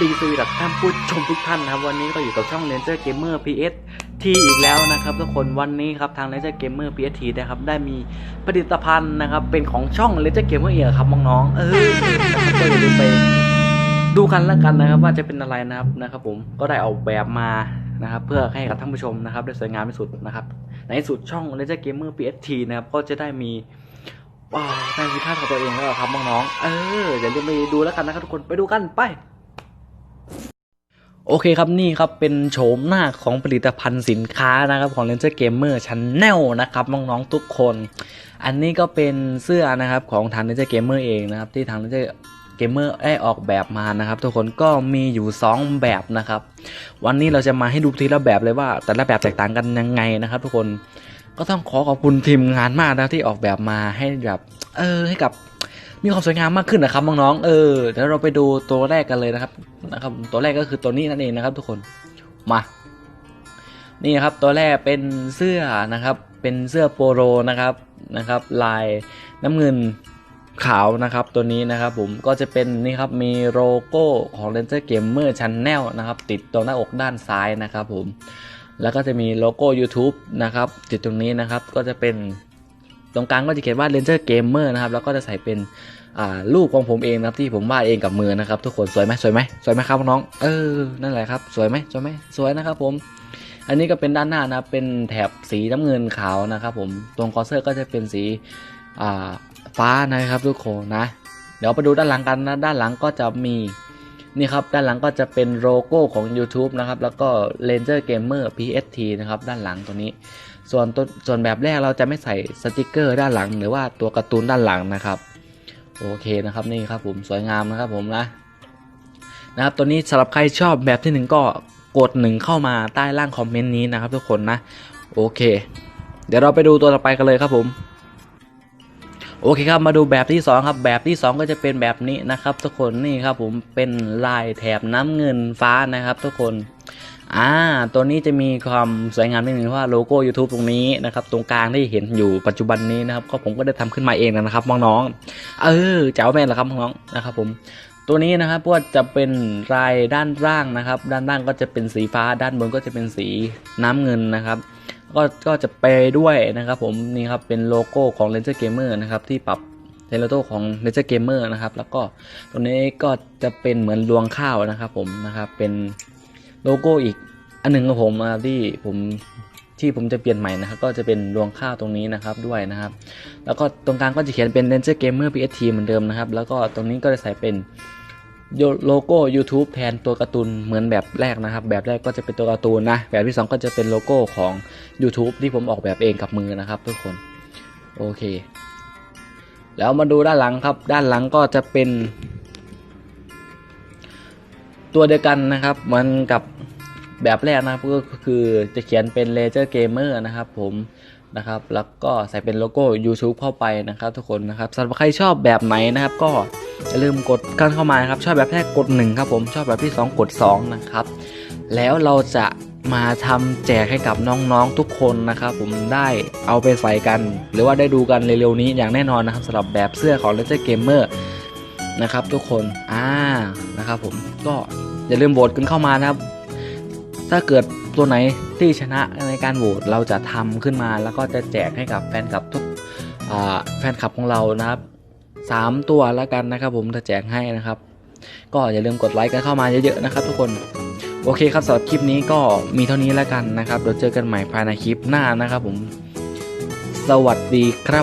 ดีสวีดักท่านผู้ชมทุกท่านนะครับ วันนี้ก็อยู่กับช่อง Ranger Gamer PS T อีกแล้วนะครับทุกคนวันนี้ครับทาง Ranger Gamer PS T นะครับได้มีผลิตภัณฑ์นะครับ เป็นของช่อง Ranger Gamer เองครับน้องๆเออนะครับก็อย่าลืมไปดูกันแล้วกันนะครับ ว่าจะเป็นอะไรนะครับนะครับ ผมก็ได้ออกแบบมานะครับ เพื่อให้กับท่านผู้ชมนะครับได้สวยงามที่สุดนะครับ ในสุดช่อง Ranger Gamer PS T นะครับก็จะได้มีว้าวในวิธีของตัวเองแล้วเหรอครับน้องๆเอออย่าลืมไปดูแล้วกันนะครับทุกคนไปดูกันไป โอเคครับนี่ครับเป็นโฉมหน้าของผลิตภัณฑ์สินค้านะครับของ Ranger Gamer Channel นะครับน้องๆทุกคน อันนี้ก็เป็นเสื้อนะครับของทาง Ranger Gamer เองนะครับที่ทาง Ranger Gamer ได้ออกแบบมานะครับ ทุกคนก็มีอยู่ 2 แบบนะครับ วันนี้เราจะมาให้ดูทีละแบบเลยว่า แต่ละแบบแตกต่างกันยังไงนะครับ ทุกคนก็ต้องขอขอบคุณทีมงานมากนะที่ออกแบบมาให้แบบเออให้กับ มีความสวยงามมากขึ้นนะครับน้องๆ เออเดี๋ยวเราไปดูตัวแรกกันเลยนะครับนะครับ ตัวแรกก็คือตัวนี้นั่นเองนะครับ ทุกคน มา นี่ครับตัวแรกเป็นเสื้อนะครับ เป็นเสื้อโปโลนะครับนะครับ ลายน้ำเงินขาวนะครับตัวนี้นะครับผมก็จะเป็นนี่ครับมีโลโก้ของ Ranger Gamer Channel นะครับ ติดตรงหน้าอกด้านซ้ายนะครับผมแล้วก็จะมีโลโก้ YouTube นะครับติดตรงนี้นะครับก็จะเป็น ตรงกลางก็จะเขียนว่า Ranger Gamer นะครับ แล้วก็จะใส่เป็นรูปของผมเองนะครับที่ผมวาดเองกับมือนะครับ ทุกคนสวยไหมสวยไหมสวยไหมครับน้องเออนั่นแหละครับ สวยไหมสวยไหมสวยนะครับผม อันนี้ก็เป็นด้านหน้านะเป็นแถบสีน้ำเงินขาวนะครับ ผมตรงคอเซอร์ก็จะเป็นสีฟ้านะครับ ทุกคนนะ เดี๋ยวไปดูด้านหลังกันนะด้านหลังก็จะมี นี่ครับด้านหลังก็จะเป็นโลโก้ของ YouTube นะครับแล้วก็ Ranger Gamer PST นะครับด้านหลังตัวนี้ ส่วนตัวส่วนแบบแรกเราจะไม่ใส่สติกเกอร์ด้านหลัง หรือว่าตัวการ์ตูนด้านหลังนะครับโอเคนะครับนี่ครับผมสวยงามนะครับผมนะนะครับตัวนี้สำหรับใครชอบแบบที่หนึ่งก็กดหนึ่งเข้ามาใต้ล่างคอมเมนต์นี้นะครับทุกคนนะโอเค เดี๋ยวเราไปดูตัวต่อไปกันเลยครับผม โอเคครับมาดูแบบที่ 2 ครับ แบบที่ 2 ก็จะเป็นแบบนี้นะครับ ทุกคนนี่ครับผมเป็นลายแถบน้ำเงินฟ้านะครับ ทุกคนอ่าตัวนี้จะมีความสวยงามนิดนึงว่าโลโก้ YouTube ตรงนี้นะครับตรงกลางที่เห็นอยู่ปัจจุบันนี้นะครับก็ผมก็ได้ทำขึ้นมาเองนะครับน้องๆเออเจ้าแม่นเหรอครับน้องๆนะครับ ผมตัวนี้นะครับก็จะเป็นลายด้านล่างนะครับ ด้านล่างก็จะเป็นสีฟ้าด้านบนก็จะเป็นสีน้ำเงินนะครับ ก็ก็จะไปด้วยนะครับผมนี่ครับเป็นโลโก้ของ Ranger Gamer นะครับที่ปรับเทเลโตของ Ranger Gamer นะครับแล้วก็ตัวนี้ก็จะเป็นเหมือนรวงข้าวนะครับผมนะครับเป็นโลโก้อีกอันหนึ่งของผมนะครับที่ผมที่ผมจะเปลี่ยนใหม่นะครับก็จะเป็นรวงข้าวตรงนี้นะครับด้วยนะครับ แล้วก็ตรงกลางก็จะเขียนเป็น Ranger Gamer PST เหมือนเดิมนะครับ แล้วก็ตรงนี้ก็จะใส่เป็น โลโก้ YouTube แทนตัวการ์ตูนเหมือนแบบแรกนะครับ แบบแรกก็จะเป็นตัวการ์ตูนนะ แบบที่ 2 ก็จะเป็นโลโก้ของ YouTube ที่ผมออกแบบเองกับมือนะครับ ทุกคนโอเค แล้วมาดูด้านหลังครับ ด้านหลังก็จะเป็น ตัวเดียวกันนะครับมือนกับแบบแรกนะครับก็คือจะเขียนเป็น Laser Gamer นะครับผม นะครับ แล้วก็ใส่เป็นโลโก้ YouTube เข้าไปนะครับ ทุกคนนะครับสำหรับใครชอบแบบไหนนะครับ ก็อย่าลืมกดกันเข้ามานะครับ ชอบแบบแรกกด1ครับผมชอบแบบที่ 2 กด 2 นะครับ แล้วเราจะมาทำแจกให้กับน้องๆทุกคนนะครับ ผมได้เอาไปใส่กัน หรือว่าได้ดูกันเร็วๆนี้อย่างแน่นอนนะครับสำหรับแบบเสื้อของ Ranger Gamer นะครับ ทุกคนอ่านะครับ ผมก็อย่าลืมโหวตกันเข้ามานะครับ ถ้าเกิดตัวไหนที่ชนะในการโหวตเราจะทำขึ้นมา แล้วก็จะแจกให้กับแฟนคลับทุกแฟนคลับของเรานะครับสามตัวแล้วกันนะครับ ผมจะแจกให้นะครับ ก็อย่าลืมกดไลค์กันเข้ามาเยอะๆนะครับ ทุกคนโอเคครับสำหรับคลิปนี้ก็มีเท่านี้แล้วกันนะครับเดี๋ยวเจอกันใหม่ภายในคลิปหน้านะครับ ผม สวัสดีครับ